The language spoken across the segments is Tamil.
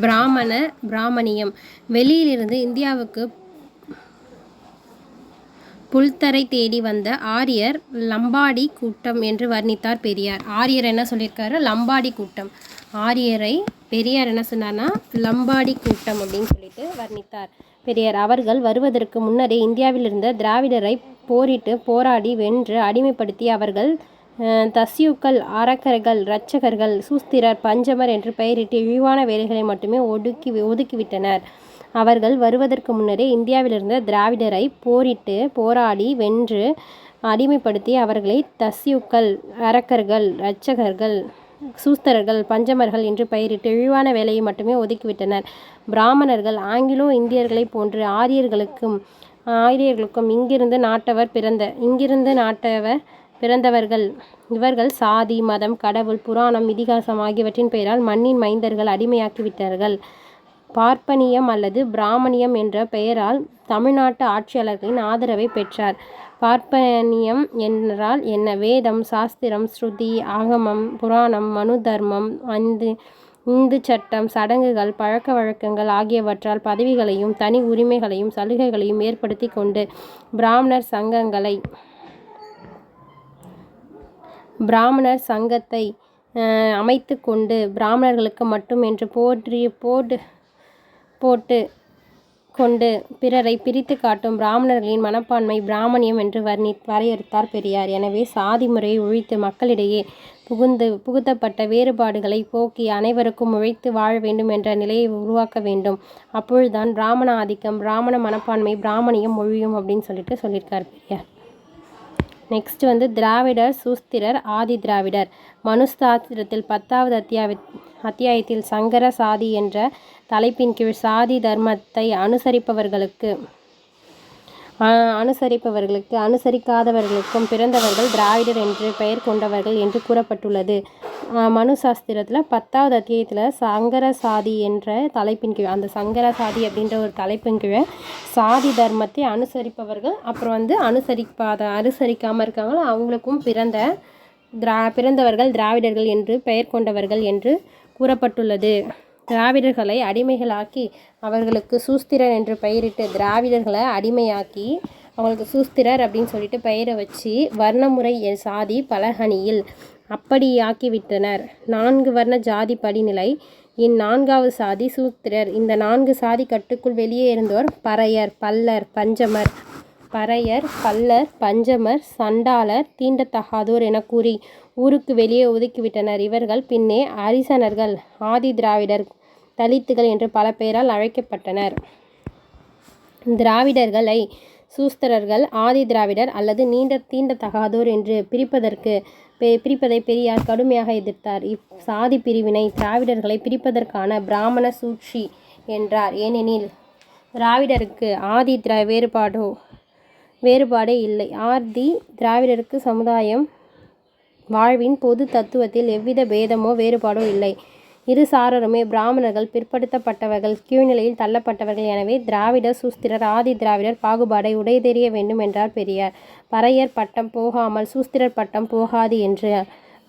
பிராமண பிராமணியம். வெளியிலிருந்து இந்தியாவுக்கு புல்தரை தேடி வந்த ஆரியர் லம்பாடி கூட்டம் என்று வர்ணித்தார் பெரியார். ஆரியர் என்ன சொல்லியிருக்காரு? லம்பாடி கூட்டம். ஆரியரை பெரியார் என்ன சொன்னார்னா லம்பாடி கூட்டம் அப்படின்னு சொல்லிட்டு வர்ணித்தார் பெரியார். அவர்கள் வருவதற்கு முன்னரே இந்தியாவில் இருந்த திராவிடரை போரிட்டு போராடி வென்று அடிமைப்படுத்தி அவர்கள் தஸ்யூக்கள் அரக்கர்கள் இரட்சகர்கள் சூஸ்திரர் பஞ்சமர் என்று பெயரிட்டு இழிவான வேலைகளை மட்டுமே ஒடுக்கி ஒதுக்கிவிட்டனர். அவர்கள் வருவதற்கு முன்னரே இந்தியாவிலிருந்த திராவிடரை போரிட்டு போராடி வென்று அடிமைப்படுத்தி அவர்களை தஸ்யூக்கள் அரக்கர்கள் இரட்சகர்கள் சூஸ்தரர்கள் பஞ்சமர்கள் என்று பெயரிட்டு இழிவான வேலையை மட்டுமே ஒதுக்கிவிட்டனர். பிராமணர்கள் ஆங்கிலோ இந்தியர்களைப் போன்று ஆரியர்களுக்கும் ஆரியர்களுக்கும் இங்கிருந்து நாட்டவர் பிறந்த இங்கிருந்து நாட்டவர் பிறந்தவர்கள். இவர்கள் சாதி மதம் கடவுள் புராணம் இதிகாசம் ஆகியவற்றின் பெயரால் மண்ணின் மைந்தர்கள் அடிமையாக்கிவிட்டார்கள். பார்ப்பனியம் அல்லது பிராமணியம் என்ற பெயரால் தமிழ்நாட்டு ஆட்சியாளர்களின் ஆதரவை பெற்றார். பார்ப்பனியம் என்றால் என்ன? வேதம் சாஸ்திரம் ஸ்ருதி ஆகமம் புராணம் மனு தர்மம் அந்து இந்து சட்டம் சடங்குகள் பழக்க வழக்கங்கள் ஆகியவற்றால் பதவிகளையும் தனி உரிமைகளையும் சலுகைகளையும் ஏற்படுத்தி கொண்டு பிராமணர் சங்கங்களை பிராமணர் சங்கத்தை அமைத்து கொண்டு பிராமணர்களுக்கு மட்டும் என்று போற்றி போட்டு போட்டு கொண்டு பிறரை பிரித்து காட்டும் பிராமணர்களின் மனப்பான்மை பிராமணியம் என்று வர்ணி வரையறுத்தார் பெரியார். எனவே சாதி முறையை ஒழித்து மக்களிடையே புகுந்து புகுத்தப்பட்ட வேறுபாடுகளை போக்கி அனைவருக்கும் உழைத்து வாழ வேண்டும் என்ற நிலையை உருவாக்க வேண்டும். அப்பொழுதுதான் பிராமண ஆதிக்கம் பிராமண மனப்பான்மை பிராமணியம் ஒழியும் அப்படின்னு சொல்லிட்டு சொல்லியிருக்கார் பெரியார். நெக்ஸ்ட் வந்து திராவிடர் சூஸ்திரர் ஆதி திராவிடர். மனுஸ்தாத்திரத்தில் பத்தாவது அத்தியாய அத்தியாயத்தில் சங்கர சாதி என்ற தலைப்பின் கீழ் சாதி தர்மத்தை அனுசரிப்பவர்களுக்கு அனுசரிப்பவர்களுக்கு அனுசரிக்காதவர்களுக்கும் பிறந்தவர்கள் திராவிடர் என்று பெயர் கொண்டவர்கள் என்று கூறப்பட்டுள்ளது. மனு சாஸ்திரத்தில் பத்தாவது அத்தியாயத்தில் சங்கர சாதி என்ற தலைப்பின் கீழ் அந்த சங்கர சாதி அப்படின்ற ஒரு தலைப்பின் கீழே சாதி தர்மத்தை அனுசரிப்பவர்கள் அப்புறம் வந்து அனுசரிப்பாத அனுசரிக்காமல் இருக்காங்களோ அவங்களுக்கும் பிறந்த திரா பிறந்தவர்கள் திராவிடர்கள் என்று பெயர் கொண்டவர்கள் என்று கூறப்பட்டுள்ளது. திராவிடர்களை அடிமைகளாக்கி அவர்களுக்கு சூஸ்திரர் என்று பெயரிட்டு திராவிடர்களை அடிமையாக்கி அவங்களுக்கு சூஸ்திரர் அப்படின்னு சொல்லிட்டு பெயரை வச்சு வர்ணமுறை என் சாதி பலகணியில் அப்படியாக்கிவிட்டனர். நான்கு வர்ண ஜாதி படிநிலை. இந்நான்காவது சாதி சூத்திரர் இந்த நான்கு சாதி கட்டுக்குள் வெளியே இருந்தோர் பறையர் பல்லர் பஞ்சமர். பறையர் பல்லர் பஞ்சமர் சண்டாளர் தீண்டத்தகாதோர் என கூறி ஊருக்கு வெளியே ஒதுக்கிவிட்டனர். இவர்கள் பின்னே அரிசனர்கள் ஆதி திராவிடர் தலித்துகள் என்று பல பெயரால் அழைக்கப்பட்டனர். திராவிடர்களை சூஸ்திரர்கள் ஆதி திராவிடர் அல்லது நீண்ட தீண்டத்தகாதோர் என்று பிரிப்பதற்கு பெ- பிரிப்பதை பெரியார் கடுமையாக எதிர்த்தார். இச்சாதி பிரிவினை திராவிடர்களை பிரிப்பதற்கான பிராமண சூழ்ச்சி என்றார். ஏனெனில் திராவிடருக்கு ஆதி திரா வேறுபாடோ வேறுபாடே இல்லை. ஆதி திராவிடருக்கு சமுதாயம் வாழ்வின் பொது தத்துவத்தில் எவ்வித பேதமோ வேறுபாடோ இல்லை. இரு சாரருமே பிராமணர்கள் பிற்படுத்தப்பட்டவர்கள் கீழ்நிலையில் தள்ளப்பட்டவர்கள் எனவே திராவிடர் சூஸ்திரர் ஆதி திராவிடர் பாகுபாடை உடைதெறிய வேண்டும் என்றார் பெரியார். பறையர் பட்டம் போகாமல் சூஸ்திரர் பட்டம் போகாது என்று.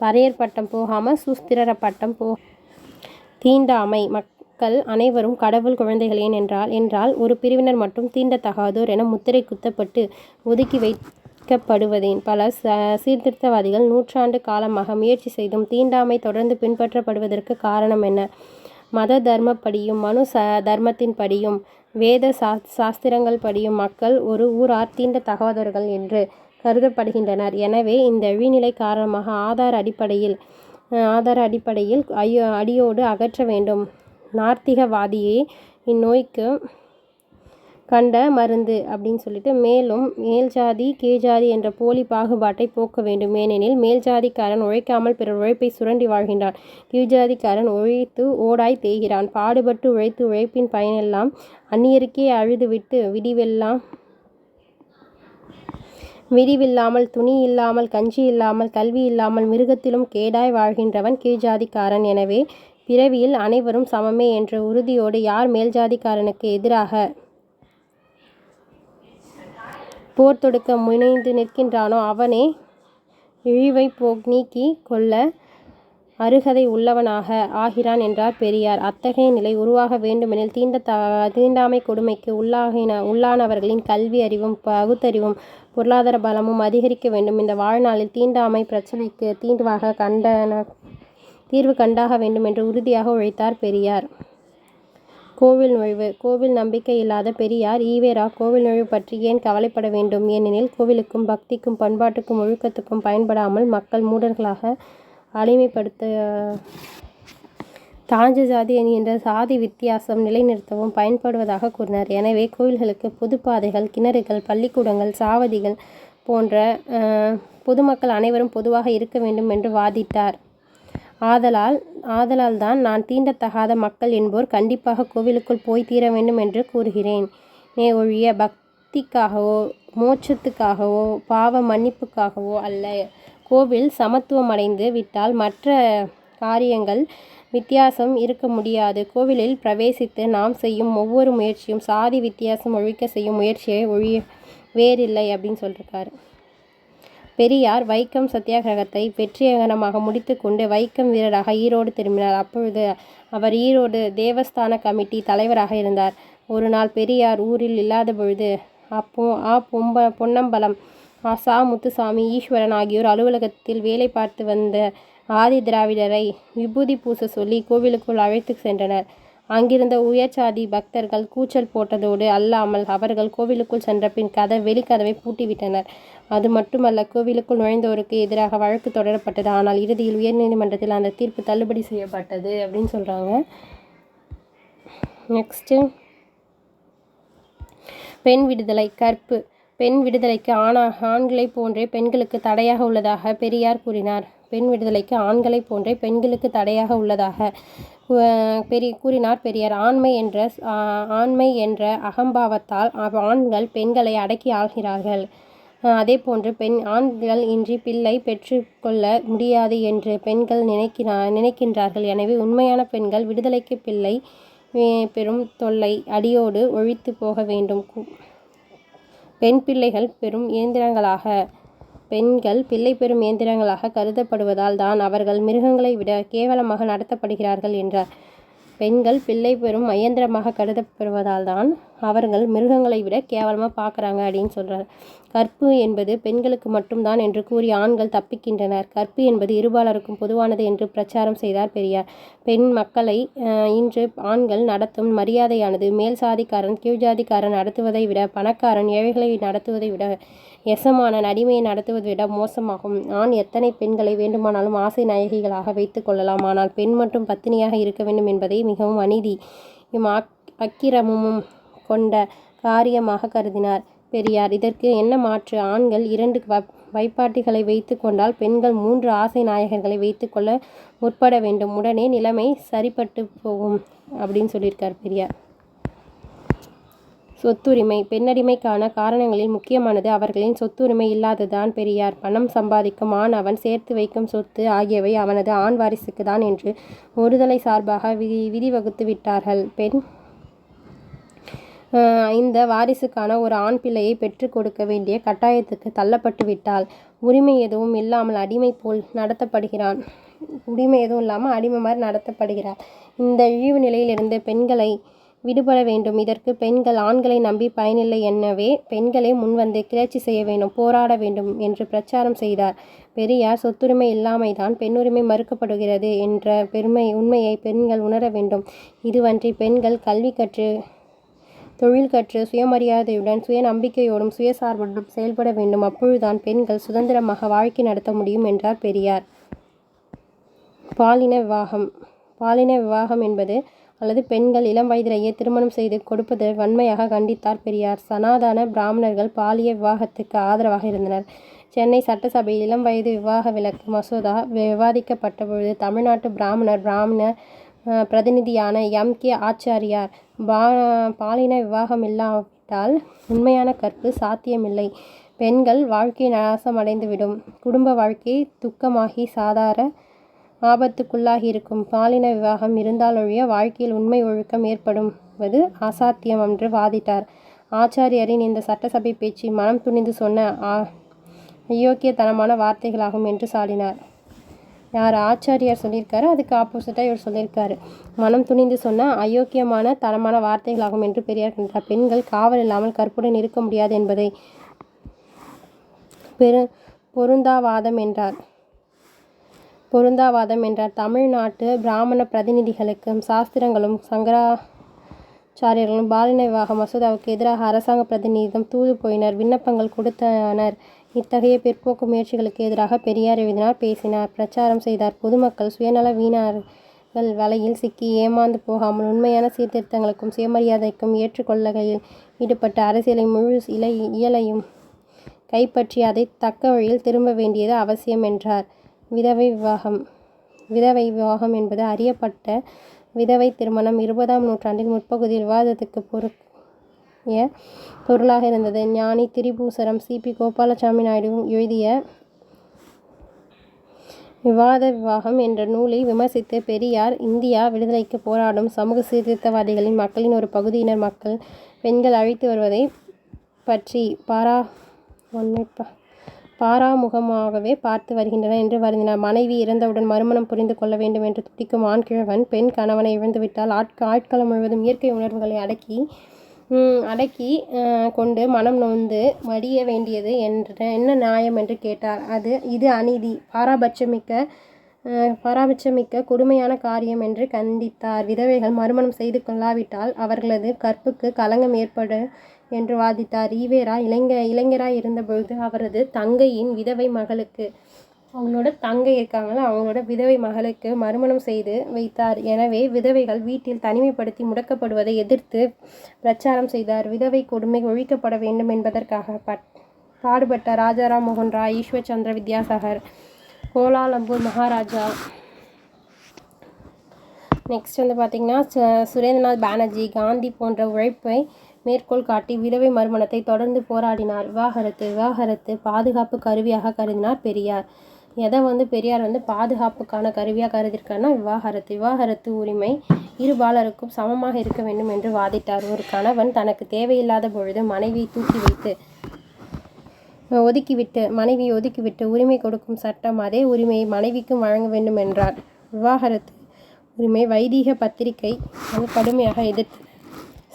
பறையர் பட்டம் போகாமல் சூஸ்திரர் பட்டம் போ தீண்டாமை. மக்கள் அனைவரும் கடவுள் குழந்தைகளேன் என்றால் என்றால் ஒரு பிரிவினர் மட்டும் தீண்டத்தகாதோர் என முத்திரை குத்தப்பட்டு ஒதுக்கி வைக்கப்படுவதேன் பல ச சீர்திருத்தவாதிகள் நூற்றாண்டு காலமாக முயற்சி செய்தும் தீண்டாமை தொடர்ந்து பின்பற்றப்படுவதற்கு காரணம் என்ன? மத தர்மப்படியும் மனு ச தர்மத்தின்படியும் வேத சா சாஸ்திரங்கள் படியும் மக்கள் ஒரு ஊரார் தீண்டத்தகாதவர்கள் என்று கருதப்படுகின்றனர். எனவே இந்த வீநிலை காரணமாக ஆதார அடிப்படையில் ஆதார அடிப்படையில் அய்யோ அடியோடு அகற்ற வேண்டும். நார்த்திகவாதியே இந்நோய்க்கு கண்ட மருந்து அப்படின்னு சொல்லிட்டு மேலும் மேல் ஜாதி கீழ் ஜாதி என்ற போலி பாகுபாட்டை போக்க வேண்டும். ஏனெனில் மேல் ஜாதிக்காரன் உழைக்காமல் பிறர் உழைப்பை சுரண்டி வாழ்கின்றான். கீழ் ஜாதிக்காரன் உழைத்து ஓடாய் தேய்கிறான். பாடுபட்டு உழைத்து உழைப்பின் பயனெல்லாம் அந்நியருக்கே அழுதுவிட்டு விடிவெல்லாம் விரிவில்லாமல் துணி இல்லாமல் கஞ்சி இல்லாமல் கல்வி இல்லாமல் மிருகத்திலும் கேடாய் வாழ்கின்றவன் கீழ்ஜாதிக்காரன் எனவே பிறவியில் அனைவரும் சமமே என்ற உறுதியோடு யார் மேல்ஜாதிக்காரனுக்கு எதிராக போர் தொடுக்க முனைந்து நிற்கின்றானோ அவனே இழிவை போ நீக்கி கொள்ள அருகதை உள்ளவனாக ஆகிறான் என்றார் பெரியார். அத்தகைய நிலை உருவாக வேண்டுமெனில் தீண்ட தீண்டாமை கொடுமைக்கு உள்ளாகின உள்ளானவர்களின் கல்வி அறிவும் பகுத்தறிவும் பொருளாதார பலமும் அதிகரிக்க வேண்டும். இந்த வாழ்நாளில் தீண்டாமை பிரச்சினைக்கு தீண்டுவாக கண்டன தீர்வு கண்டாக வேண்டும் என்று உறுதியாக உழைத்தார் பெரியார். கோவில் நுழைவு கோவில் நம்பிக்கையில்லாத பெரியார் ஈவேரா கோவில் நுழைவு பற்றி ஏன் கவலைப்பட வேண்டும்? ஏனெனில் கோவிலுக்கும் பக்திக்கும் பண்பாட்டுக்கும் ஒழுக்கத்துக்கும் பயன்படாமல் மக்கள் மூடர்களாக அடிமைப்படுத்த தாழ்ந்த ஜாதி என்கின்ற சாதி வித்தியாசம் நிலைநிறுத்தவும் பயன்படுவதாக கூறினார். எனவே கோவில்களுக்கு பொதுப்பாதைகள் கிணறுகள் பள்ளிக்கூடங்கள் சாவதிகள் போன்ற பொதுமக்கள் அனைவரும் பொதுவாக இருக்க வேண்டும் என்று வாதிட்டார். ஆதலால் ஆதலால் தான் நான் தீண்டத்தகாத மக்கள் என்போர் கண்டிப்பாக கோவிலுக்குள் போய் தீர வேண்டும் என்று கூறுகிறேனே ஒழிய பக்திக்காகவோ மோட்சத்துக்காகவோ பாவ மன்னிப்புக்காகவோ அல்ல. கோவில் சமத்துவம் அடைந்து விட்டால் மற்ற காரியங்கள் வித்தியாசம் இருக்க முடியாது. கோவிலில் பிரவேசித்து நாம் செய்யும் ஒவ்வொரு முயற்சியும் சாதி வித்தியாசம் ஒழிக்க செய்யும் முயற்சியை ஒழிய வேறில்லை அப்படின்னு சொல்லியிருக்காரு. பெரியார் வைக்கம் சத்தியாகிரகத்தை வெற்றிகரமாக முடித்துக்கொண்டு வைக்கம் வீரராக ஈரோடு திரும்பினார். அப்பொழுது அவர் ஈரோடு தேவஸ்தான கமிட்டி தலைவராக இருந்தார். ஒரு நாள் பெரியார் ஊரில் இல்லாதபொழுது ஆ. பொம்ப பொன்னம்பலம் சா. முத்துசாமி ஈஸ்வரன் ஆகியோர் அலுவலகத்தில் வேலை பார்த்து வந்த ஆதிதிராவிடரை விபூதி பூச சொல்லி கோவிலுக்குள் அழைத்துச் சென்றனர். அங்கிருந்த உயர்சாதி பக்தர்கள் கூச்சல் போட்டதோடு அல்லாமல் அவர்கள் கோவிலுக்குள் சென்றபின் வெளிக்கதவை பூட்டிவிட்டனர். அது மட்டுமல்ல கோவிலுக்குள் நுழைந்தோருக்கு எதிராக வழக்கு தொடரப்பட்டது. ஆனால் இறுதியில் உயர்நீதிமன்றத்தில் அந்த தீர்ப்பு தள்ளுபடி செய்யப்பட்டது அப்படின்னு சொல்கிறாங்க நெக்ஸ்ட்டு பெண் விடுதலை கற்பு பெண் விடுதலைக்கு ஆண்களைப் போன்றே பெண்களுக்கு தடையாக உள்ளதாக பெரியார் கூறினார். பெண் விடுதலைக்கு ஆண்களை போன்றே பெண்களுக்கு தடையாக உள்ளதாக கூறினார் பெரியார். ஆண்மை என்ற ஆண்மை என்ற அகம்பாவத்தால் ஆண்கள் பெண்களை அடக்கி ஆள்கிறார்கள். அதேபோன்று ஆண்கள் இன்றி பிள்ளை பெற்றுக்கொள்ள முடியாது என்று பெண்கள் நினைக்கின்றார்கள். எனவே உண்மையான பெண்கள் விடுதலைக்கு பிள்ளை பெறும் தொல்லை அடியோடு ஒழித்துப் போக வேண்டும். பெண் பிள்ளைகள் பெரும் இயந்திரங்களாக பெண்கள் பிள்ளை பெறும் இயந்திரங்களாக கருதப்படுவதால் தான் அவர்கள் மிருகங்களை விட கேவலமாக நடத்தப்படுகிறார்கள் என்றார். பெண்கள் பிள்ளை பெறும் இயந்திரமாக கருதப்படுவதால் தான் அவர்கள் மிருகங்களை விட கேவலமாக பார்க்குறாங்க அப்படின்னு சொல்கிறார் கற்பு என்பது பெண்களுக்கு மட்டும்தான் என்று கூறி ஆண்கள் தப்பிக்கின்றனர். கற்பு என்பது இருபாலருக்கும் பொதுவானது என்று பிரச்சாரம் செய்தார் பெரியார். பெண் மக்களை இன்று ஆண்கள் நடத்தும் மரியாதையானது மேல் சாதிக்காரன் கீழ் ஜாதிக்காரன் நடத்துவதை விட பணக்காரன் ஏழைகளை நடத்துவதை விட எசமான அடிமையை நடத்துவதை விட மோசமாகும். ஆண் எத்தனை பெண்களை வேண்டுமானாலும் ஆசை நாயகிகளாக வைத்து கொள்ளலாம். ஆனால் பெண் மட்டும் பத்தினியாக இருக்க வேண்டும் என்பதை மிகவும் அநீதி அக்கிரமமும் கொண்ட காரியமாக கருதினார் பெரியார். இதற்கு என்ன மாற்று? ஆண்கள் இரண்டு வைப்பாட்டிகளை வைத்து கொண்டால் பெண்கள் மூன்று ஆசை நாயகர்களை வைத்துக்கொள்ள முற்பட வேண்டும். உடனே நிலைமை சரிபட்டுப் போகும் அப்படின்னு சொல்லியிருக்கார் பெரியார். சொத்துரிமை பெண்ணடிமைக்கான காரணங்களில் முக்கியமானது அவர்களின் சொத்துரிமை இல்லாததான் பெரியார். பணம் சம்பாதிக்கும் ஆண் அவன் சேர்த்து வைக்கும் சொத்து ஆகியவை அவனது ஆண் வாரிசுக்கு தான் என்று ஒருதலை சார்பாக விதி விதி வகுத்து விட்டார்கள். பெண் இந்த வாரிசுக்கான ஒரு ஆண் பிள்ளையை பெற்றுக் கொடுக்க வேண்டிய கட்டாயத்துக்கு தள்ளப்பட்டு விட்டால் உரிமை எதுவும் இல்லாமல் அடிமை போல் நடத்தப்படுகிறான். உரிமை எதுவும் இல்லாமல் அடிமை மாதிரி நடத்தப்படுகிறார். இந்த இழிவு நிலையிலிருந்து பெண்களை விடுபட வேண்டும். இதற்கு பெண்கள் ஆண்களை நம்பி பயனில்லை எனவே பெண்களே முன்வந்து கிளர்ச்சி செய்ய வேண்டும் போராட வேண்டும் என்று பிரச்சாரம் செய்தார் பெரியார். சொத்துரிமை இல்லாமைதான் பெண்ணுரிமை மறுக்கப்படுகிறது என்ற பெருமை உண்மையை பெண்கள் உணர வேண்டும். இதுவன்றி பெண்கள் கல்வி கற்று தொழில் கற்று சுயமரியாதையுடன் சுய நம்பிக்கையோடும் சுயசார்புடன் செயல்பட வேண்டும். அப்பொழுதுதான் பெண்கள் சுதந்திரமாக வாழ்க்கை நடத்த முடியும் என்றார் பெரியார். பாலின விவாகம் பாலின விவாகம் என்பது அல்லது பெண்கள் இளம் வயதிலேயே திருமணம் செய்து கொடுப்பது வன்மையாக கண்டித்தார் பெரியார். சனாதன பிராமணர்கள் பாலிய விவாகத்துக்கு ஆதரவாக இருந்தனர். சென்னை சட்டசபையில் இளம் வயது விவாக விலக்கு மசோதா விவாதிக்கப்பட்ட பொழுது தமிழ்நாட்டு பிராமணர் பிராமண பிரதிநிதியான எம். கே. ஆச்சாரியார் பாலின விவாகம் இல்லாவிட்டால் உண்மையான கற்பு சாத்தியமில்லை. பெண்கள் வாழ்க்கை நாசமடைந்துவிடும். குடும்ப வாழ்க்கை துக்கமாகி சாதார ஆபத்துக்குள்ளாகியிருக்கும். பாலின விவாகம் இருந்தாலொழிய வாழ்க்கையில் உண்மை ஒழுக்கம் ஏற்படுவது அசாத்தியம் என்று வாதிட்டார். ஆச்சாரியாரின் இந்த சட்டசபை பேச்சு மனம் துணிந்து சொன்ன அயோக்கியத்தனமான வார்த்தைகளாகும் என்று சாடினார். யார் ஆச்சாரியார் சொல்லியிருக்காரு அதுக்கு ஆப்போசிட்டாக இவர் சொல்லியிருக்காரு. மனம் துணிந்து சொன்னால் அயோக்கியமான தரமான வார்த்தைகளாகும் என்று பெரியார் கண்டார். பெண்கள் காவல் இல்லாமல் கற்புடன் இருக்க முடியாது என்பதை பெரு பொருந்தாவாதம் என்றார். பொருந்தாவாதம் என்றார். தமிழ்நாட்டு பிராமண பிரதிநிதிகளுக்கும் சாஸ்திரங்களும் சங்கராச்சாரியர்களும் பாலின விவாக மசோதாவுக்கு எதிராக அரசாங்க பிரதிநிதியிடம் தூது போயினர். விண்ணப்பங்கள் கொடுத்தனர். இத்தகைய பிற்போக்கு முயற்சிகளுக்கு எதிராக பெரியார் எழுதினார் பேசினார் பிரச்சாரம் செய்தார். பொதுமக்கள் சுயநல வீணார்கள் வலையில் சிக்கி ஏமாந்து போகாமல் உண்மையான சீர்திருத்தங்களுக்கும் சுயமரியாதைக்கும் ஏற்றுக்கொள்ளகையில் ஈடுபட்ட அரசியலை முழு இலை இயலையும் கைப்பற்றி அதை தக்க வழியில் திரும்ப வேண்டியது அவசியம் என்றார். விதவை விவாகம் விதவை விவாகம் என்பது அறியப்பட்ட விதவை திருமணம். இருபதாம் நூற்றாண்டின் முற்பகுதியில் விவாதத்துக்கு பொருள் பொருளாக இருந்தது. ஞானி திரிபூசரம் சிபி கோபாலசாமி நாயுடு எழுதிய விவாத விவாகம் என்ற நூலை விமர்சித்து பெரியார் இந்தியா விடுதலைக்கு போராடும் சமூக சீர்திருத்தவாதிகளின் மக்களின் ஒரு பகுதியினர் மக்கள் பெண்கள் அழைத்து வருவதை பற்றி பாரா பாராமுகமாகவே பார்த்து வருகின்றனர் என்று வருந்தினார். மனைவி இறந்தவுடன் மறுமணம் புரிந்து கொள்ள வேண்டும் என்று துடிக்கும் ஆண் கிழவன் பெண் கணவனை இழந்துவிட்டால் ஆட்க ஆட்களம் முழுவதும் இயற்கை உணர்வுகளை அடக்கி அடக்கி கொண்டு மனம் நொந்து மடிய வேண்டியது என்ற என்ன நியாயம் என்று கேட்டார். அது இது அநீதி. பாராபட்சமிக்க பாராபட்சமிக்க கொடுமையான காரியம் என்று கண்டித்தார். விதவைகள் மறுமணம் செய்து கொள்ளாவிட்டால் அவர்களது கற்புக்கு களங்கம் ஏற்படும் என்று வாதித்தார் ஈவேரா இளைஞ இளைஞராய் இருந்தபொழுது அவரது தங்கையின் விதவை மகளுக்கு அவங்களோட தங்கை இருக்காங்களா அவங்களோட விதவை மகளுக்கு மறுமணம் செய்து வைத்தார். எனவே விதவைகள் வீட்டில் தனிமைப்படுத்தி முடக்கப்படுவதை எதிர்த்து பிரச்சாரம் செய்தார். விதவை கொடுமை ஒழிக்கப்பட வேண்டும் என்பதற்காக பட் பாடுபட்ட ராஜாராம் மோகன் ராய் ஈஸ்வர் சந்திர வித்யாசாகர் கோலாலம்பூர் மகாராஜா. நெக்ஸ்ட் வந்து பார்த்திங்கன்னா சுரேந்திரநாத் பானர்ஜி காந்தி போன்ற உழைப்பை மேற்கோள் காட்டி விதவை மறுமணத்தை தொடர்ந்து போராடினார். விவாகரத்து விவாகரத்து பாதுகாப்பு கருவியாக கருதினார் பெரியார். எதை வந்து பெரியார் வந்து பாதுகாப்புக்கான கருவியாக கருதியிருக்காருன்னா விவாகரத்து. விவாகரத்து உரிமை இருபாலருக்கும் சமமாக இருக்க வேண்டும் என்று வாதிட்டார். ஒரு கணவன் தனக்கு தேவையில்லாத பொழுது மனைவியை தூக்கி வைத்து ஒதுக்கிவிட்டு மனைவியை ஒதுக்கிவிட்டு உரிமை கொடுக்கும் சட்டம் அதே உரிமையை மனைவிக்கும் வழங்க வேண்டும் என்றார். விவாகரத்து உரிமை வைதீக பத்திரிகை அது கடுமையாக எதிர்த்து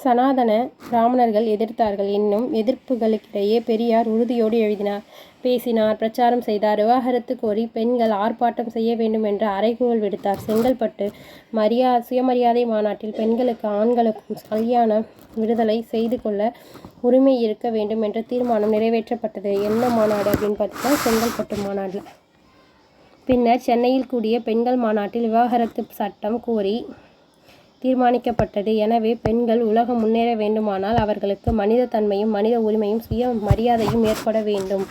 சனாதன பிராமணர்கள் எதிர்த்தார்கள் என்னும் எதிர்ப்புகளுக்கிடையே பெரியார் உறுதியோடு எழுதினார். பேசினார் பிரச்சாரம் செய்தார். விவாகரத்து கோரி பெண்கள் ஆர்ப்பாட்டம் செய்ய வேண்டும் என்று அறைகூவல் விடுத்தார். செங்கல்பட்டு மரியா சுயமரியாதை மாநாட்டில் பெண்களுக்கு ஆண்களுக்கும் கல்யாண விடுதலை செய்து கொள்ள உரிமை இருக்க வேண்டும் என்ற தீர்மானம் நிறைவேற்றப்பட்டது. என்ன மாநாடு அப்படின்னு பார்த்தீங்கன்னா செங்கல்பட்டு மாநாட்டில் பின்னர் சென்னையில் கூடிய பெண்கள் மாநாட்டில் விவாகரத்து சட்டம் கோரி தீர்மானிக்கப்பட்டது. எனவே பெண்கள் உலகம் முன்னேற வேண்டுமானால் அவர்களுக்கு மனித தன்மையும் மனித உரிமையும் சுய மரியாதையும் ஏற்பட வேண்டும்.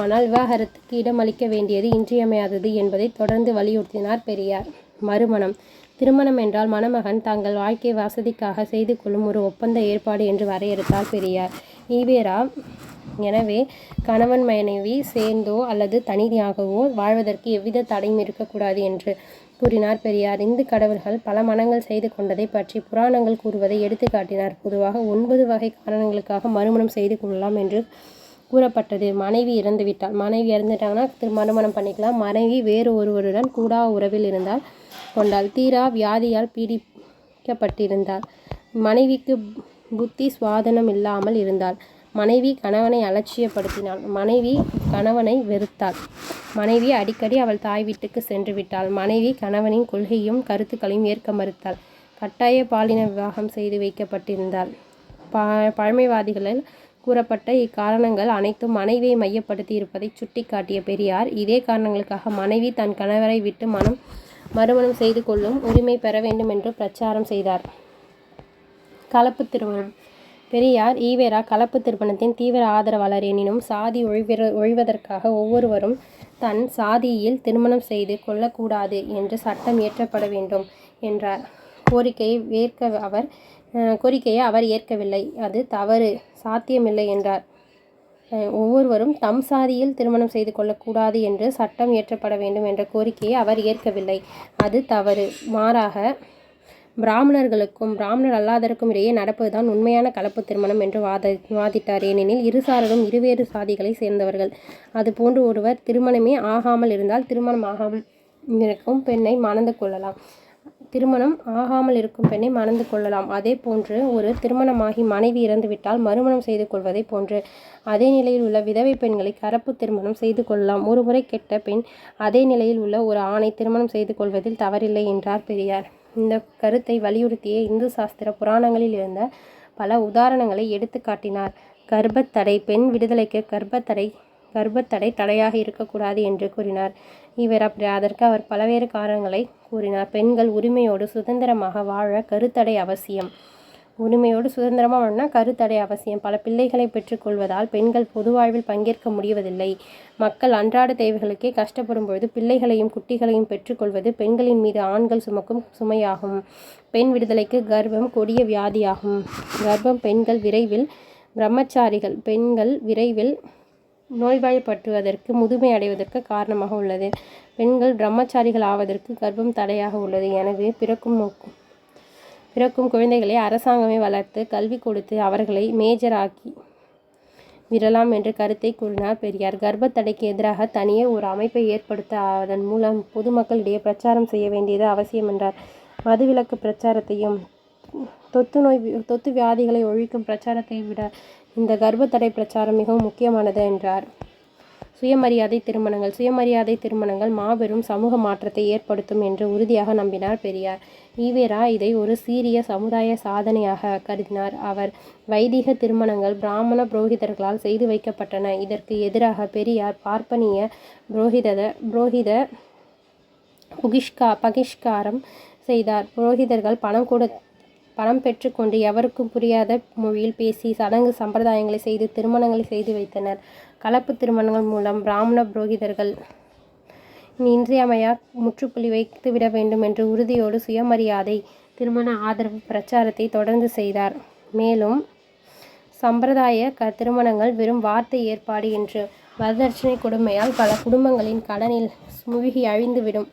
ஆனால் விவாகரத்துக்கு இடமளிக்க வேண்டியது இன்றியமையாதது என்பதை தொடர்ந்து வலியுறுத்தினார் பெரியார். மறுமணம். திருமணம் என்றால் மணமகன் தங்கள் வாழ்க்கை வசதிக்காக செய்து கொள்ளும் ஒரு ஒப்பந்த ஏற்பாடு என்று வரையறுத்தார் பெரியார். ஈவேரா. எனவே கணவன் மனைவி சேர்ந்தோ அல்லது தனியாகவோ வாழ்வதற்கு எவ்வித தடையும் இருக்கக்கூடாது என்று கூறினார் பெரியார். இந்து கடவுள்கள் பல மனங்கள் செய்து கொண்டதை பற்றி புராணங்கள் கூறுவதை எடுத்து காட்டினார். பொதுவாக ஒன்பது வகை காரணங்களுக்காக மறுமணம் செய்து கொள்ளலாம் என்று கூறப்பட்டது. மனைவி இறந்துவிட்டால் மனைவி இறந்துட்டாங்கன்னா திரு மறுமணம் பண்ணிக்கலாம். மனைவி வேறு ஒருவருடன் கூடா உறவில் இருந்தால் கொண்டால் தீரா வியாதியால் பீடிக்கப்பட்டிருந்தால் மனைவிக்கு புத்தி சுவாதனம் இல்லாமல் இருந்தால் மனைவி கணவனை அலட்சியப்படுத்தினாள். மனைவி கணவனை வெறுத்தாள். மனைவி அடிக்கடி அவள் தாய் வீட்டுக்கு சென்று விட்டாள். மனைவி கணவனின் கொள்கையும் கருத்துக்களையும் ஏற்க மறுத்தாள். கட்டாய பாலின விவாகம் செய்து வைக்கப்பட்டிருந்தாள். ப பழமைவாதிகளில் கூறப்பட்ட இக்காரணங்கள் அனைத்தும் மனைவியை மையப்படுத்தி இருப்பதை சுட்டிக்காட்டிய பெரியார் இதே காரணங்களுக்காக மனைவி தன் கணவரை விட்டு மனம் மறுமணம் செய்து கொள்ளும் உரிமை பெற வேண்டும் என்று பிரச்சாரம் செய்தார். கலப்பு திருமணம். பெரியார் ஈவேரா கலப்பு திருமணத்தின் தீவிர ஆதரவாளர் எனினும் சாதி ஒழிவிற ஒழிவதற்காக ஒவ்வொருவரும் தன் சாதியில் திருமணம் செய்து கொள்ளக்கூடாது என்று சட்டம் இயற்றப்பட வேண்டும் என்றார். கோரிக்கையை ஏற்க அவர் கோரிக்கையை அவர் ஏற்கவில்லை. அது தவறு சாத்தியமில்லை என்றார். ஒவ்வொருவரும் தம் சாதியில் திருமணம் செய்து கொள்ளக்கூடாது என்று சட்டம் இயற்றப்பட வேண்டும் என்ற கோரிக்கையை அவர் ஏற்கவில்லை. அது தவறு. மாறாக பிராமணர்களுக்கும் பிராமணர் அல்லாதருக்கும் இடையே நடப்பதுதான் உண்மையான கலப்பு திருமணம் என்று வாத வாதிட்டார். ஏனெனில் இருசாரரும் இருவேறு சாதிகளை சேர்ந்தவர்கள். அதுபோன்று ஒருவர் திருமணமே ஆகாமல் இருந்தால் திருமணம் ஆகாமல் இருக்கும் பெண்ணை மணந்து கொள்ளலாம். திருமணம் ஆகாமல் இருக்கும் பெண்ணை மணந்து கொள்ளலாம். அதே போன்று ஒரு திருமணமாகி மனைவி இறந்துவிட்டால் மறுமணம் செய்து கொள்வதை போன்று அதே நிலையில் உள்ள விதவை பெண்களை கரப்பு திருமணம் செய்து கொள்ளலாம். ஒருமுறை கெட்ட பெண் அதே நிலையில் உள்ள ஒரு ஆணை திருமணம் செய்து கொள்வதில் தவறில்லை என்றார் பெரியார். இந்த கருத்தை வலியுறுத்திய இந்து சாஸ்திர புராணங்களில் இருந்த பல உதாரணங்களை எடுத்து காட்டினார். கர்ப்பத்தடை பெண் விடுதலைக்கு கர்ப்பத்தடை கர்ப்பத்தடை தடையாக இருக்கக்கூடாது என்று கூறினார். இவர் அப்படி அதற்கு அவர் பல்வேறு காரணங்களை கூறினார். பெண்கள் உரிமையோடு சுதந்திரமாக வாழ கருத்தடை அவசியம். உரிமையோடு சுதந்திரமாக வாழனா கருத்தடை அவசியம். பல பிள்ளைகளை பெற்றுக்கொள்வதால் பெண்கள் பொது வாழ்வில் பங்கேற்க முடிவதில்லை. மக்கள் அன்றாட தேவைகளுக்கே கஷ்டப்படும் பொழுது பிள்ளைகளையும் குட்டிகளையும் பெற்றுக்கொள்வது பெண்களின் மீது ஆண்கள் சுமக்கும் சுமையாகும். பெண் விடுதலைக்கு கர்ப்பம் கொடிய வியாதியாகும். கர்ப்பம் பெண்கள் விரைவில் பிரம்மச்சாரிகள் பெண்கள் விரைவில் நோய்வாய்ப்பற்றுவதற்கு முதுமை அடைவதற்கு காரணமாக உள்ளது. பெண்கள் பிரம்மச்சாரிகள் ஆவதற்கு கர்ப்பம் தடையாக உள்ளது. எனவே பிறக்கும் நோக்கும் பிறக்கும் குழந்தைகளை அரசாங்கமே வளர்த்து கல்வி கொடுத்து அவர்களை மேஜராக்கி விடலாம் என்ற கருத்தை கூறினார் பெரியார். கர்ப்பத்தடைக்கு எதிராக தனியே ஒரு அமைப்பை ஏற்படுத்த அதன் மூலம் பொதுமக்களிடையே பிரச்சாரம் செய்ய வேண்டியது அவசியம் என்றார். மதுவிலக்கு பிரச்சாரத்தையும் தொத்து நோய் தொத்து வியாதிகளை ஒழிக்கும் பிரச்சாரத்தை விட இந்த கர்ப்பத்தடை பிரச்சாரம் மிகவும் முக்கியமானது என்றார். சுயமரியாதை திருமணங்கள் சுயமரியாதை திருமணங்கள் மாபெரும் சமூக மாற்றத்தை ஏற்படுத்தும் என்று உறுதியாக நம்பினார் பெரியார். ஈவேரா இதை ஒரு சீரிய சமுதாய சாதனையாக கருதினார். அவர் வைதிக திருமணங்கள் பிராமண புரோகிதர்களால் செய்து வைக்கப்பட்டன. இதற்கு எதிராக பெரியார் பார்ப்பனிய புரோகித புரோகித புகிஷ்கா பகிஷ்காரம் செய்தார். புரோகிதர்கள் பணம் கொடு பணம் பெற்றுக்கொண்டு எவருக்கும் புரியாத மொழியில் பேசி சடங்கு சம்பிரதாயங்களை செய்து திருமணங்களை செய்து வைத்தனர். கலப்பு திருமணங்கள் மூலம் பிராமண புரோகிதர்கள் இன்றியமையா முற்றுப்புள்ளி வைத்துவிட வேண்டும் என்று உறுதியோடு சுயமரியாதை திருமண ஆதரவு பிரச்சாரத்தை தொடர்ந்து செய்தார். மேலும் சம்பிரதாய க திருமணங்கள் வெறும் வார்த்தை ஏற்பாடு என்று வரதட்சணை கொடுமையால் பல குடும்பங்களின் கடனில் மூழ்கி அழிந்துவிடும்.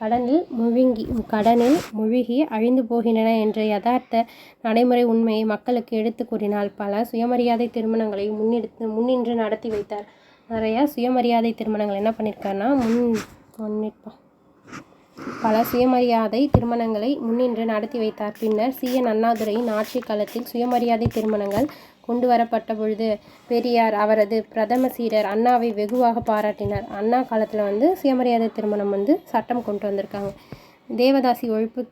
கடனில் முழுங்கி கடனில் முழுகி அழிந்து போகின்றன என்ற யதார்த்த நடைமுறை உண்மையை மக்களுக்கு எடுத்து கூறினால் பல சுயமரியாதை திருமணங்களை முன்னெடுத்து முன்னின்று நடத்தி வைத்தார். நிறையா சுயமரியாதை திருமணங்கள் என்ன பண்ணியிருக்காருன்னா முன் முன்னிற்போம் பல சுயமரியாதை திருமணங்களை முன்னின்று நடத்தி வைத்தார். பின்னர் சி. என். அண்ணாதுரையின் ஆட்சி காலத்தில் சுயமரியாதை திருமணங்கள் கொண்டு வரப்பட்ட பொழுது பெரியார் அவரது பிரதம சீடர் அண்ணாவை வெகுவாக பாராட்டினார். அண்ணா காலத்தில் வந்து சுயமரியாதை திருமணம் வந்து சட்டம் கொண்டு வந்திருக்காங்க. தேவதாசி ஒழிப்பு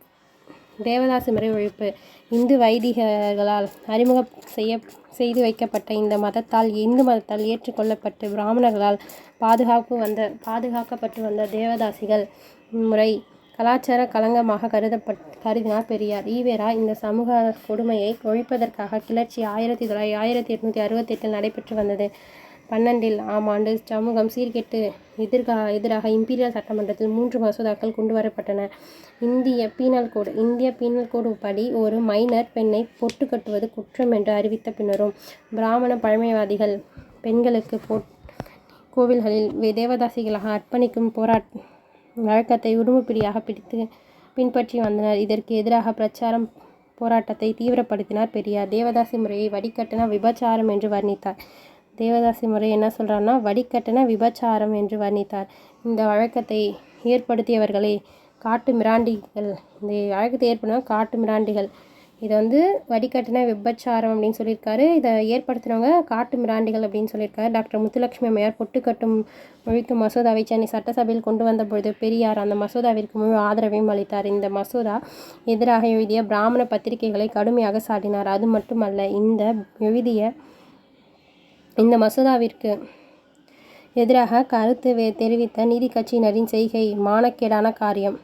தேவதாசி முறை ஒழிப்பு இந்து வைதிகர்களால் அறிமுகம் செய்ய செய்து வைக்கப்பட்ட இந்த மதத்தால் இந்து மதத்தால் ஏற்றுக்கொள்ளப்பட்டு பிராமணர்களால் பாதுகாப்பு வந்த பாதுகாக்கப்பட்டு வந்த தேவதாசிகள் முறை கலாச்சார களங்கமாக கருதப்பட் கருதினார் பெரியார். ஈவேரா இந்த சமூக கொடுமையை ஒழிப்பதற்காக கிளர்ச்சி ஆயிரத்தி தொள்ளாயிரத்தி ஆயிரத்தி எட்நூற்றி அறுபத்தெட்டில் நடைபெற்று வந்தது. பன்னெண்டில் ஆம் ஆண்டு சமூகம் சீர்கெட்டு எதிர்கா எதிராக இம்பீரியல் சட்டமன்றத்தில் மூன்று மசோதாக்கள் கொண்டு வரப்பட்டன. இந்திய பீனல் கோடு இந்திய பீனல் கோடு படி ஒரு மைனர் பெண்ணை பொட்டு கட்டுவது குற்றம் என்று அறிவித்த பின்னரும் பிராமண பழமைவாதிகள் பெண்களுக்கு பொட் கோவில்களில் தேவதாசிகளாக அர்ப்பணிக்கும் போராட் வழக்கத்தை உடும்புப்பிடியாக பிடித்து பின்பற்றி வந்தனர். இதற்கு எதிராக பிரச்சாரம் போராட்டத்தை தீவிரப்படுத்தினார் பெரியார். தேவதாசி முறையை வடிகட்டின விபச்சாரம் என்று வர்ணித்தார். தேவதாசி முறை என்ன சொல்கிறான்னா வடிகட்டின விபச்சாரம் என்று வர்ணித்தார். இந்த வழக்கத்தை ஏற்படுத்தியவர்களே காட்டு மிராண்டிகள் இந்த வழக்கத்தை ஏற்படுத்தின காட்டு மிராண்டிகள். இதை வந்து வடிகட்டின விபச்சாரம் அப்படின்னு சொல்லியிருக்காரு. இதை ஏற்படுத்தினவங்க காட்டு மிராண்டிகள் அப்படின்னு சொல்லியிருக்காரு. டாக்டர் முத்துலட்சுமி அம்மையார் பொட்டுக்கட்டும் ஒழிக்கும் மசோதாவை சென்னை சட்டசபையில் கொண்டு வந்த பொழுது பெரியார் அந்த மசோதாவிற்கு முழு ஆதரவையும் அளித்தார். இந்த மசோதா எதிராக எழுதிய பிராமண பத்திரிகைகளை கடுமையாக சாட்டினார் அது மட்டுமல்ல இந்த எழுதிய இந்த மசோதாவிற்கு எதிராக கருத்து தெரிவித்த நீதி கட்சியினரின் செய்கை மானக்கேடான காரியம்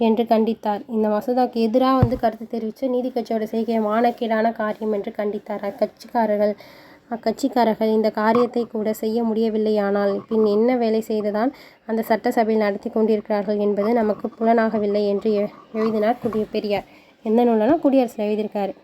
என்று கண்டித்தார். இந்த மசோதாவுக்கு எதிராக வந்து கருத்து தெரிவித்து நீதி கட்சியோட செய்கை மானக்கேடான காரியம் என்று கண்டித்தார். அக்கட்சிக்காரர்கள் அக்கட்சிக்காரர்கள் இந்த காரியத்தை கூட செய்ய முடியவில்லையானால் பின் என்ன வேலை செய்துதான் அந்த சட்டசபையில் நடத்தி கொண்டிருக்கிறார்கள் என்பது நமக்கு புலனாகவில்லை என்று எழுதினார் குடிய பெரியார். எந்த நூலனா குடியரசில் எழுதியிருக்காரு.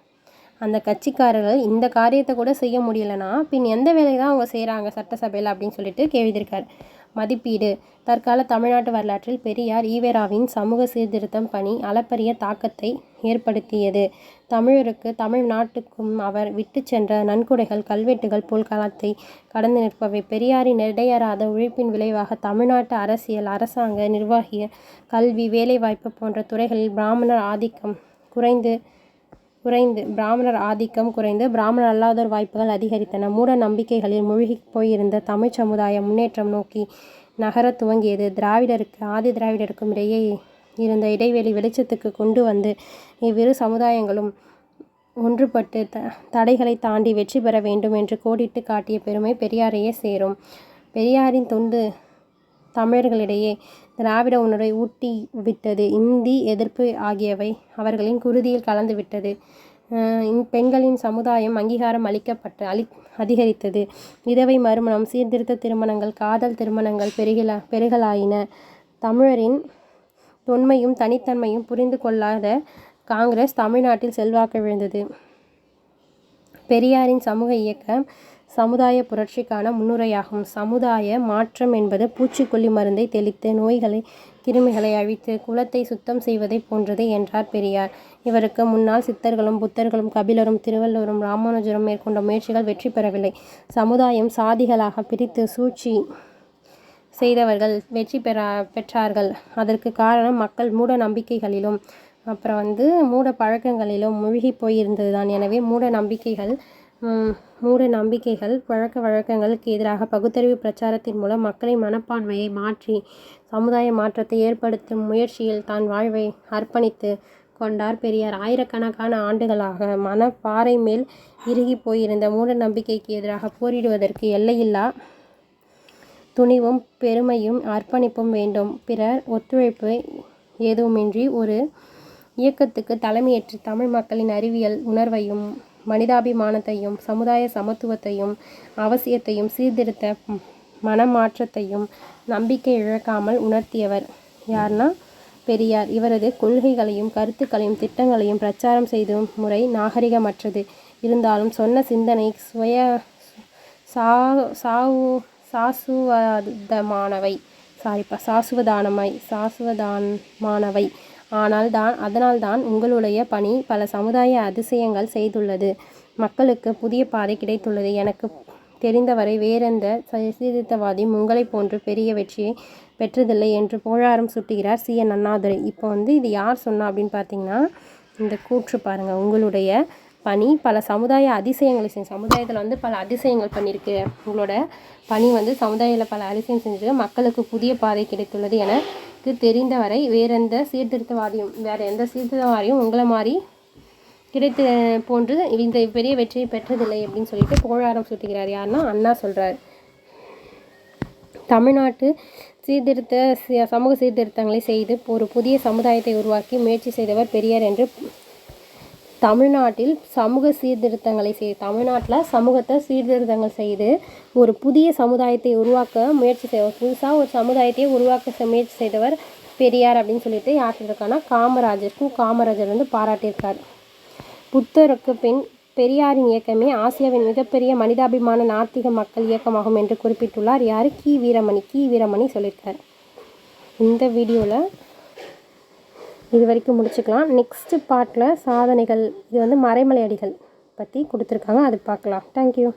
அந்த கட்சிக்காரர்கள் இந்த காரியத்தை கூட செய்ய முடியலனா பின் எந்த வேலை தான் அவங்க செய்கிறாங்க சட்டசபையில் அப்படின்னு சொல்லிட்டு கேள்வியிருக்கார். மதிப்பீடு. தற்கால தமிழ்நாட்டு வரலாற்றில் பெரியார் ஈவேராவின் சமூக சீர்திருத்தம் பணி அளப்பரிய தாக்கத்தை ஏற்படுத்தியது. தமிழருக்கு தமிழ்நாட்டுக்கும் அவர் விட்டு சென்ற நன்கொடைகள் கல்வெட்டுகள் போல்காலத்தை கடந்து நிற்பவை. பெரியாரின் இடையறாத உழைப்பின் விளைவாக தமிழ்நாட்டு அரசியல் அரசாங்க நிர்வாகிய கல்வி வேலைவாய்ப்பு போன்ற துறைகளில் பிராமணர் ஆதிக்கம் குறைந்து குறைந்து பிராமணர் ஆதிக்கம் குறைந்து பிராமணர் அல்லாதோர் வாய்ப்புகள் அதிகரித்தன. மூட நம்பிக்கைகளில் மூழ்கி போயிருந்த தமிழ் சமுதாய முன்னேற்றம் நோக்கி நகரத் துவங்கியது. திராவிடருக்கு ஆதி திராவிடருக்கும் இடையே இருந்த இடைவெளி வெளிச்சத்துக்கு கொண்டு வந்து இவ்விரு சமுதாயங்களும் ஒன்றுபட்டு த தடைகளை தாண்டி வெற்றி பெற வேண்டும் என்று கோடிட்டு காட்டிய பெருமை பெரியாரையே சேரும். பெரியாரின் தொண்டு தமிழர்களிடையே திராவிட உணர்வை ஊட்டி விட்டது. இந்தி எதிர்ப்பு ஆகியவை அவர்களின் குருதியில் கலந்து விட்டது. பெண்களின் சமுதாயம் அங்கீகாரம் அளிக்கப்பட்ட அளி அதிகரித்தது. விதவை மறுமணம் சீர்திருத்த திருமணங்கள் காதல் திருமணங்கள் பெருகில பெருகலாயின. தமிழரின் தொன்மையும் தனித்தன்மையும் புரிந்து கொள்ளாத காங்கிரஸ் தமிழ்நாட்டில் செல்வாக்கு விழுந்தது பெரியாரின் சமூக இயக்கம் சமுதாய புரட்சிக்கான முன்னுரையாகும். சமுதாய மாற்றம் என்பது பூச்சிக்கொல்லி மருந்தை தெளித்து நோய்களை கிருமிகளை அழித்து குலத்தை சுத்தம் செய்வதை போன்றது என்றார் பெரியார். இவருக்கு முன்னால் சித்தர்களும் புத்தர்களும் கபிலரும் திருவள்ளுவரும் ராமானுஜரும் மேற்கொண்ட முயற்சிகள் வெற்றி பெறவில்லை. சமுதாயம் சாதிகளாக பிரித்து சூழ்ச்சி செய்தவர்கள் வெற்றி பெற பெற்றார்கள். அதற்கு காரணம் மக்கள் மூட நம்பிக்கைகளிலும் அப்புறம் வந்து மூட பழக்கங்களிலும் மூழ்கி போயிருந்தது தான் எனவே மூட நம்பிக்கைகள் மூட நம்பிக்கைகள் பழக்க வழக்கங்களுக்கு எதிராக பகுத்தறிவு பிரச்சாரத்தின் மூலம் மக்களின் மனப்பான்மையை மாற்றி சமுதாய மாற்றத்தை ஏற்படுத்தும் முயற்சியில் தான் வாழ்வை அர்ப்பணித்து கொண்டார் பெரியார். ஆயிரக்கணக்கான ஆண்டுகளாக மனப்பாறை மேல் இறுகி போயிருந்த மூட நம்பிக்கைக்கு எதிராக போரிடுவதற்கு எல்லையில்லா துணிவும் பெருமையும் அர்ப்பணிப்பும் வேண்டும். பிறர் ஒத்துழைப்பு ஏதுமின்றி ஒரு இயக்கத்துக்கு தலைமையேற்று தமிழ் மக்களின் அறிவியல் உணர்வையும் மனிதாபிமானத்தையும் சமுதாய சமத்துவத்தையும் அவசியத்தையும் சீர்திருத்த மனமாற்றத்தையும் நம்பிக்கை இழக்காமல் உணர்த்தியவர். யார்னா? பெரியார். இவரது கொள்கைகளையும் கருத்துக்களையும் திட்டங்களையும் பிரச்சாரம் செய்தும் முறை நாகரிகமற்றது. இருந்தாலும் சொன்ன சிந்தனை சுய சா சாவு சாசுவதமானவை. சாரிப்பா சாசுவதானமை சாசுவதானமானவை. ஆனால் தான் அதனால்தான் உங்களுடைய பணி பல சமுதாய அதிசயங்கள் செய்துள்ளது. மக்களுக்கு புதிய பாதை கிடைத்துள்ளது. எனக்கு தெரிந்தவரை வேறெந்த சீர்திருத்தவாதியும் உங்களைப் போன்று பெரிய வெற்றியை பெற்றதில்லை என்று புகழாரம் சுட்டுகிறார் சி. என். அண்ணாதுரை. இப்போ வந்து இது யார் சொன்னா அப்படின்னு பார்த்தீங்கன்னா இந்த கூற்று பாருங்கள் உங்களுடைய பணி பல சமுதாய அதிசயங்களை செஞ்சு சமுதாயத்தில் வந்து பல அதிசயங்கள் பண்ணியிருக்கு. உங்களோட பணி வந்து சமுதாயத்தில் பல அதிசயம் செஞ்சுருக்கு. மக்களுக்கு புதிய பாதை கிடைத்துள்ளது என எனக்கு தெரிந்தவரை வேறு எந்த சீர்திருத்தவாதியும் வேறு எந்த சீர்திருத்தவாதியும் உங்களை மாதிரி கிடைத்த போன்று இந்த பெரிய வெற்றியை பெற்றதில்லை அப்படின்னு சொல்லிட்டு புகழாரம் சுட்டுகிறார் யாருன்னா அண்ணா சொல்கிறார் தமிழ்நாட்டு சீர்திருத்த சமூக சீர்திருத்தங்களை செய்து ஒரு புதிய சமுதாயத்தை உருவாக்கி முயற்சி செய்தவர் பெரியார் என்று தமிழ்நாட்டில் சமூக சீர்திருத்தங்களை செய் தமிழ்நாட்டில் சமூகத்தை சீர்திருத்தங்கள் செய்து ஒரு புதிய சமுதாயத்தை உருவாக்க முயற்சி செய்வார் புதுசாக ஒரு சமுதாயத்தையே உருவாக்க முயற்சி செய்தவர் பெரியார் அப்படின்னு சொல்லிட்டு யார் சொல்லியிருக்காங்கன்னா காமராஜருக்கும் காமராஜர் வந்து பாராட்டியிருக்கார். புத்தருக்கு பின் பெரியாரின் இயக்கமே ஆசியாவின் மிகப்பெரிய மனிதாபிமான நாத்திக மக்கள் இயக்கமாகும் என்று குறிப்பிட்டுள்ளார் யார்? கி. வீரமணி கி. வீரமணி சொல்லியிருக்கார். இந்த வீடியோவில் இது வரைக்கும் முடிச்சுக்கலாம் நெக்ஸ்ட்டு பார்ட்டில் சாதனைகள் இது வந்து மறைமலை அடிகள் பற்றி கொடுத்துருக்காங்க. அது பார்க்கலாம். தேங்க்யூ